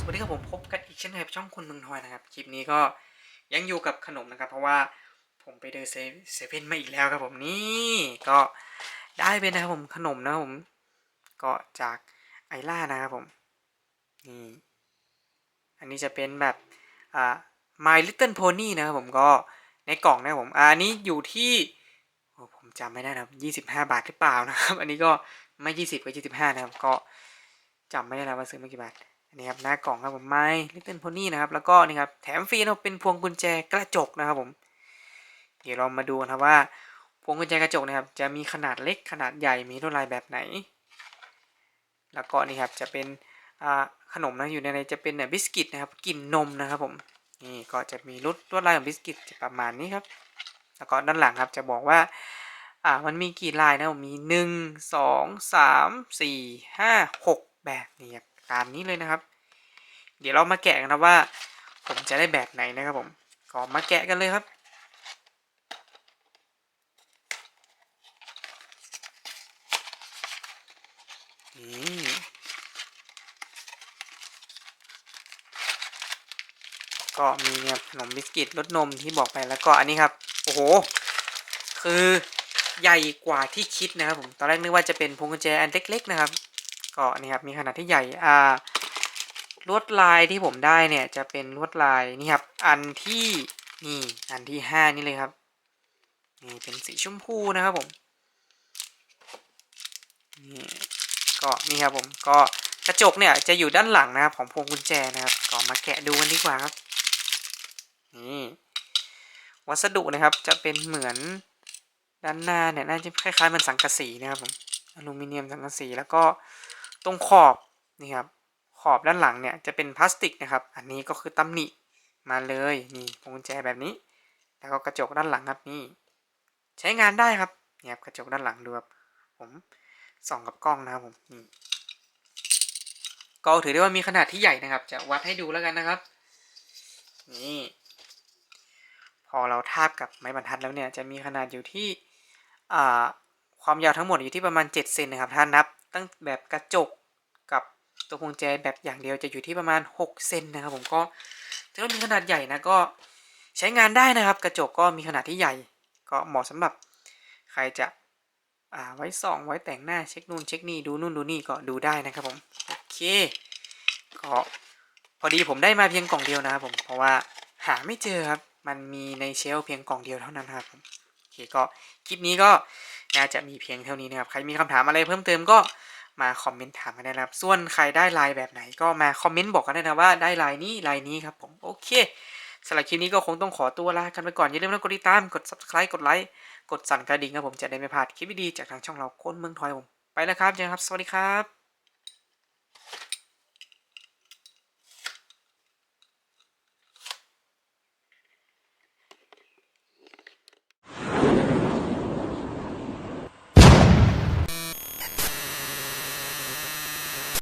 สวัสดีครับผมพบกันอีกเช่นเคยช่องคุณเมืองทอยนะครับคลิปนี้ก็ยังอยู่กับขนมนะครับ เพราะว่าผมไปเดินเซเว่นมาอีกแล้วครับผมนี่ก็ได้เป็นนะครับผมขนมนะผมก็จากไอล่านะครับผมนี่อันนี้จะเป็นแบบอ่า My Little Pony นะครับผมก็ในกล่องนะครับผมอันนี้อยู่ที่โอ้ผมจำไม่ได้นะครับยี่สิบห้าบาทหรือเปล่านะครับ อันนี้ก็ไม่ยี่สิบก็ยี่สิบห้านะครับก็จำไม่ได้แล้วว่าซื้อมากี่บาท นนี้ครับหน้ากล่องครับผมไม้ลิตเติ้ลโพนี่นะครับ แล้วก็นี่ครับแถมฟรีนะครับเป็นพวงกุญแจกระจกนะครับผม เดี๋ยวเรามาดูนะครับว่า พวงกุญแจกระจกนะครับ จะมีขนาดเล็กขนาดใหญ่มีลวดลายแบบไหน แล้วก็นี่ครับจะเป็นขนมนะอยู่ในในจะเป็นบิสกิตนะครับกลิ่นนมนะครับผมนี่ก็จะมีลวดลวดลายของบิสกิตจะประมาณนี้ครับ แล้วก็ด้านหลังครับจะบอกว่าอ่ามันมีกี่ลายนะผมมีหนึ่งสองสามสี่ห้าหกแบบนี้ครับ ตามนี้เลยนะครับ เดี๋ยวเรามาแกะกันนะว่า ผมจะได้แบบไหนนะครับผมก็มาแกะกันเลยครับนี่ก็มีเนี่ยขนมบิสกิตรสนมที่บอกไปแล้วก็อันนี้ครับ โอ้โห คือใหญ่กว่าที่คิดนะครับผม ตอนแรกนึกว่าจะเป็นพวงกุญแจอันเล็ก ๆ นะครับ ก็นี่ครับมีขนาดที่ใหญ่อ่าลวดลายที่ผมได้เนี่ยจะเป็นลวดลายนี่ครับอันที่นี่อันที่ห้านี่เลยครับนี่เป็นสีชมพูนะครับผมนี่ก็นี่ครับผมก็กระจกเนี่ยจะอยู่ด้านหลังนะครับของพวงกุญแจนะครับก็มาแกะดูกันดีกว่าครับนี่วัสดุนะครับจะเป็นเหมือนด้านหน้าเนี่ยน่าจะคล้ายๆเหมือนสังกะสีนะครับผมอลูมิเนียมสังกะสีแล้วก็ ตรงขอบนี่ครับขอบด้านหลังเนี่ยจะเป็นพลาสติกนะครับ อันนี้ก็คือตำหนิมาเลยนี่พวงกุญแจแบบนี้ แล้วก็กระจกด้านหลังครับนี่ ใช้งานได้ครับเนี่ยครับกระจกด้านหลังดูครับผมส่องกับกล้องนะครับผมนี่ก็ถือได้ว่ามีขนาดที่ใหญ่นะครับ จะวัดให้ดูแล้วกันนะครับ นี่ พอเราทาบกับไม้บรรทัดแล้วเนี่ยจะมีขนาดอยู่ที่ความยาวทั้งหมดอยู่ที่ประมาณ7เซนนะครับถ้านับ ตั้งแบบกระจกกับตัวพวงแจแบบอย่างเดียวจะอยู่ที่ประมาณ 6 เซนนะครับผมก็ถือว่ามีขนาดใหญ่นะก็ใช้งานได้นะครับ กระจกก็มีขนาดที่ใหญ่ ก็เหมาะสำหรับใครจะอ่าไว้ส่องไว้แต่งหน้าเช็คนู่นเช็คนี่ดูนู่นดูนี่ก็ดูได้นะครับผมโอเคก็พอดีผมได้มาเพียงกล่องเดียวนะครับผมเพราะว่าหาไม่เจอครับ มันมีในเชลเพียงกล่องเดียวเท่านั้นครับผมโอเคก็คลิปนี้ก็ น่าจะมีเพียงเท่านี้นะครับ ใครมีคำถามอะไรเพิ่มเติมก็มาคอมเมนต์ถามกันได้นะครับส่วนใครได้ลายแบบไหนก็มาคอมเมนต์บอกกันได้นะว่าได้ลายนี้ลายนี้ครับผมโอเคสำหรับคลิปนี้ก็คงต้องขอตัวลากันไปก่อน อย่าลืมนะกดติดตาม กด subscribe กดไลค์ กดสั่นกระดิ่งครับผมจะได้ไม่พลาดคลิปดีๆจากทางช่องเราโคนเมืองทอยผมไปแล้วครับเจอกันครับ สวัสดีครับ